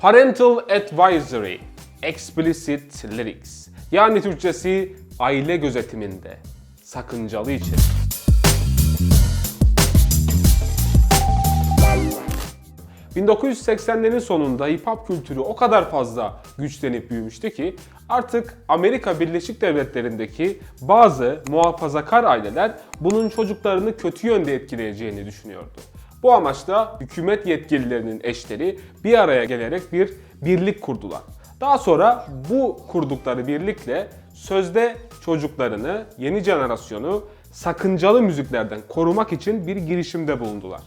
Parental Advisory, Explicit Lyrics. Yani Türkçesi aile gözetiminde sakıncalı içerik. ...1980'lerin sonunda hip hop kültürü o kadar fazla güçlenip büyümüştü ki... ...artık Amerika Birleşik Devletleri'ndeki bazı muhafazakar aileler... ...bunun çocuklarını kötü yönde etkileyeceğini düşünüyordu. Bu amaçla hükümet yetkililerinin eşleri bir araya gelerek bir birlik kurdular. Daha sonra bu kurdukları birlikle sözde çocuklarını, yeni jenerasyonu sakıncalı müziklerden korumak için bir girişimde bulundular.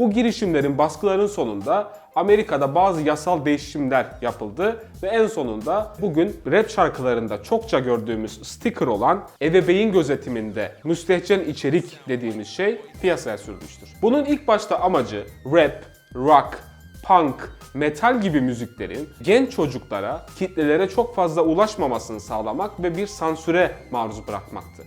Bu girişimlerin baskıların sonunda Amerika'da bazı yasal değişimler yapıldı ve en sonunda bugün rap şarkılarında çokça gördüğümüz sticker olan ebeveyn gözetiminde müstehcen içerik dediğimiz şey piyasaya sürmüştür. Bunun ilk başta amacı rap, rock, punk, metal gibi müziklerin genç çocuklara, kitlelere çok fazla ulaşmamasını sağlamak ve bir sansüre maruz bırakmaktı.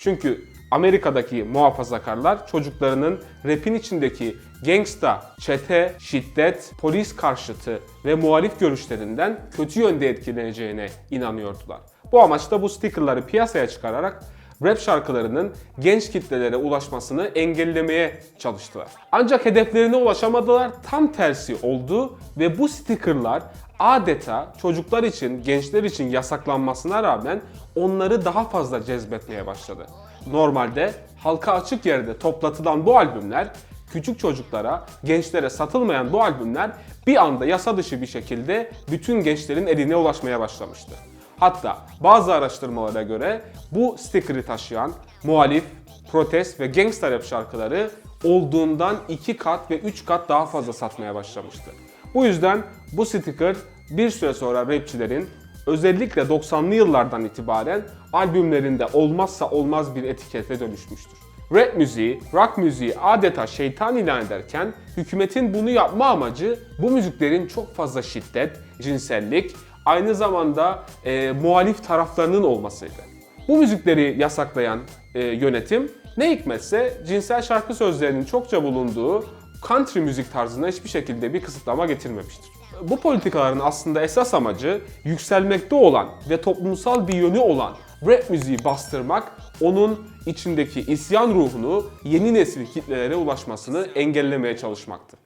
Çünkü Amerika'daki muhafazakarlar çocuklarının rapin içindeki gangsta, çete, şiddet, polis karşıtı ve muhalif görüşlerinden kötü yönde etkileneceğine inanıyordular. Bu amaçla bu stickerları piyasaya çıkararak rap şarkılarının genç kitlelere ulaşmasını engellemeye çalıştılar. Ancak hedeflerine ulaşamadılar, tam tersi oldu ve bu stickerlar adeta çocuklar için, gençler için yasaklanmasına rağmen onları daha fazla cezbetmeye başladı. Normalde halka açık yerde toplatılan bu albümler küçük çocuklara, gençlere satılmayan bu albümler bir anda yasa dışı bir şekilde bütün gençlerin eline ulaşmaya başlamıştı. Hatta bazı araştırmalara göre bu sticker'ı taşıyan muhalif, protest ve gangsta rap şarkıları olduğundan 2 kat ve 3 kat daha fazla satmaya başlamıştı. Bu yüzden bu sticker bir süre sonra rapçilerin özellikle 90'lı yıllardan itibaren albümlerinde olmazsa olmaz bir etikete dönüşmüştür. Rap müziği, rock müziği adeta şeytan ilan ederken hükümetin bunu yapma amacı bu müziklerin çok fazla şiddet, cinsellik, aynı zamanda e, muhalif taraflarının olmasıydı. Bu müzikleri yasaklayan e, yönetim ne hikmetse cinsel şarkı sözlerinin çokça bulunduğu country müzik tarzına hiçbir şekilde bir kısıtlama getirmemiştir. Bu politikaların aslında esas amacı yükselmekte olan ve toplumsal bir yönü olan rap müziği bastırmak, onun içindeki isyan ruhunu yeni nesil kitlelere ulaşmasını engellemeye çalışmaktı.